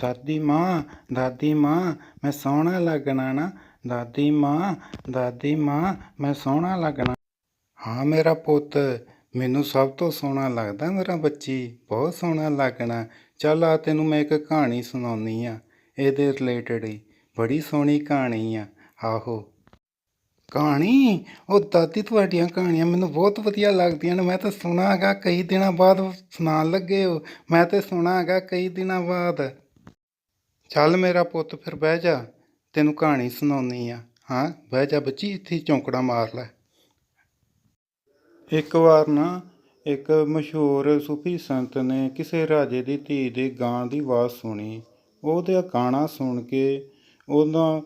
ਦਾਦੀ ਮਾਂ ਦਾਦੀ ਮਾਂ, ਮੈਂ ਸੋਹਣਾ ਲੱਗਣਾ ਨਾ। ਦਾਦੀ ਮਾਂ ਦਾਦੀ ਮਾਂ, ਮੈਂ ਸੋਹਣਾ ਲੱਗਣਾ। ਹਾਂ ਮੇਰਾ ਪੁੱਤ, ਮੈਨੂੰ ਸਭ ਤੋਂ ਸੋਹਣਾ ਲੱਗਦਾ ਮੇਰਾ ਬੱਚੀ, ਬਹੁਤ ਸੋਹਣਾ ਲੱਗਣਾ। ਚੱਲ ਆ ਤੈਨੂੰ ਮੈਂ ਇੱਕ ਕਹਾਣੀ ਸੁਣਾਉਣੀ ਆ, ਇਹਦੇ ਰਿਲੇਟਡ ਹੀ। ਬੜੀ ਸੋਹਣੀ ਕਹਾਣੀ ਆ, ਆਹੋ। ਕਹਾਣੀ? ਉਹ ਦਾਦੀ ਤੁਹਾਡੀਆਂ ਕਹਾਣੀਆਂ ਮੈਨੂੰ ਬਹੁਤ ਵਧੀਆ ਲੱਗਦੀਆਂ ਨੇ, ਮੈਂ ਤਾਂ ਸੁਣਾ ਕਈ ਦਿਨਾਂ ਬਾਅਦ, ਸੁਣਾਉਣ ਲੱਗੇ ਹੋ। ਮੈਂ ਤੇ ਸੁਣਾ ਕਈ ਦਿਨਾਂ ਬਾਅਦ। ਚੱਲ ਮੇਰਾ ਪੁੱਤ ਫਿਰ ਬਹਿ ਜਾ, ਤੈਨੂੰ ਕਹਾਣੀ ਸੁਣਾਉਣੀ ਆ ਹਾਂ, ਬਹਿ ਜਾ ਬੱਚੀ, ਇੱਥੇ ਚੌਂਕੜਾ ਮਾਰ ਲੈ। ਇੱਕ ਵਾਰ ਨਾ ਇੱਕ ਮਸ਼ਹੂਰ ਸੂਫੀ ਸੰਤ ਨੇ ਕਿਸੇ ਰਾਜੇ ਦੀ ਧੀ ਦੇ ਗਾਂ ਦੀ ਆਵਾਜ਼ ਸੁਣੀ। ਉਹਦਾ ਗਾਣਾ ਸੁਣ ਕੇ ਉਹਦਾ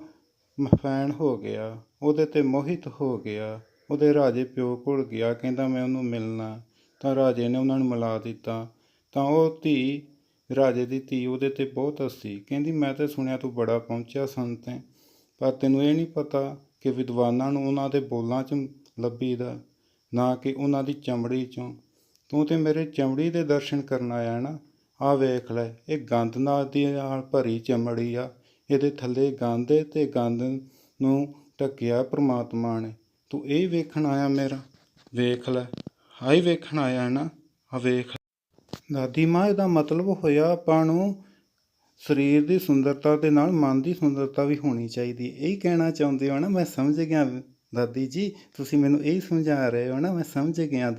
ਮਫੈਨ ਹੋ ਗਿਆ, ਉਹਦੇ ਤੇ ਮੋਹਿਤ ਹੋ ਗਿਆ। ਉਹਦੇ ਰਾਜੇ ਪਿਓ ਕੋਲ ਗਿਆ, ਕਹਿੰਦਾ ਮੈਂ ਉਹਨੂੰ ਮਿਲਣਾ। ਤਾਂ ਰਾਜੇ ਨੇ ਉਹਨਾਂ ਨੂੰ ਮਿਲਾ ਦਿੱਤਾ। ਤਾਂ ਉਹ ਧੀ ਰਾਜੇ ਦੀ ਧੀ ਉਹਦੇ ਤੇ ਬਹੁਤ ਹੱਸੀ। ਕਹਿੰਦੀ, ਮੈਂ ਤਾਂ ਸੁਣਿਆ ਤੂੰ ਬੜਾ ਪਹੁੰਚਿਆ ਸੰਤ ਹੈ, ਪਰ ਤੈਨੂੰ ਇਹ ਨਹੀਂ ਪਤਾ ਕਿ ਵਿਦਵਾਨਾਂ ਨੂੰ ਉਹਨਾਂ ਦੇ ਬੋਲਾਂ 'ਚ ਲੱਭੀਦਾ, ਨਾ ਕਿ ਉਹਨਾਂ ਦੀ ਚਮੜੀ 'ਚੋਂ। ਤੂੰ ਤੇ ਮੇਰੇ ਚਮੜੀ ਦੇ ਦਰਸ਼ਨ ਕਰਨ ਆਇਆ ਨਾ ਆ ਵੇਖ ਲੈ, ਇਹ ਗੰਦ ਨਾਲ ਦੀ ਨਾਲ ਭਰੀ ਚਮੜੀ ਆ। ਇਹਦੇ ਥੱਲੇ ਗੰਦ ਏ ਤੇ ਗੰਦ ਨੂੰ ਢੱਕਿਆ ਪ੍ਰਮਾਤਮਾ ਨੇ। ਤੂੰ ਇਹ ਵੇਖਣ ਆਇਆ ਮੇਰਾ? ਵੇਖ ਲੈ ਹਾਈ ਵੇਖਣ ਆਇਆ ਨਾ ਆ ਵੇਖ ਦਾਦੀ ਮਾਂ, ਇਹਦਾ ਮਤਲਬ ਹੋਇਆ ਆਪਾਂ ਨੂੰ ਸਰੀਰ ਦੀ ਸੁੰਦਰਤਾ ਦੇ ਨਾਲ ਮਨ ਦੀ ਸੁੰਦਰਤਾ ਵੀ ਹੋਣੀ ਚਾਹੀਦੀ ਇਹ ਕਹਿਣਾ ਚਾਹੁੰਦੇ ਹੋ ਨਾ, ਮੈਂ ਸਮਝ ਗਿਆ ਦਾਦੀ ਜੀ, ਤੁਸੀਂ ਮੈਨੂੰ ਇਹ ਸਮਝਾ ਰਹੇ ਹੋ ਨਾ, ਮੈਂ ਸਮਝ ਗਿਆ ਦਾ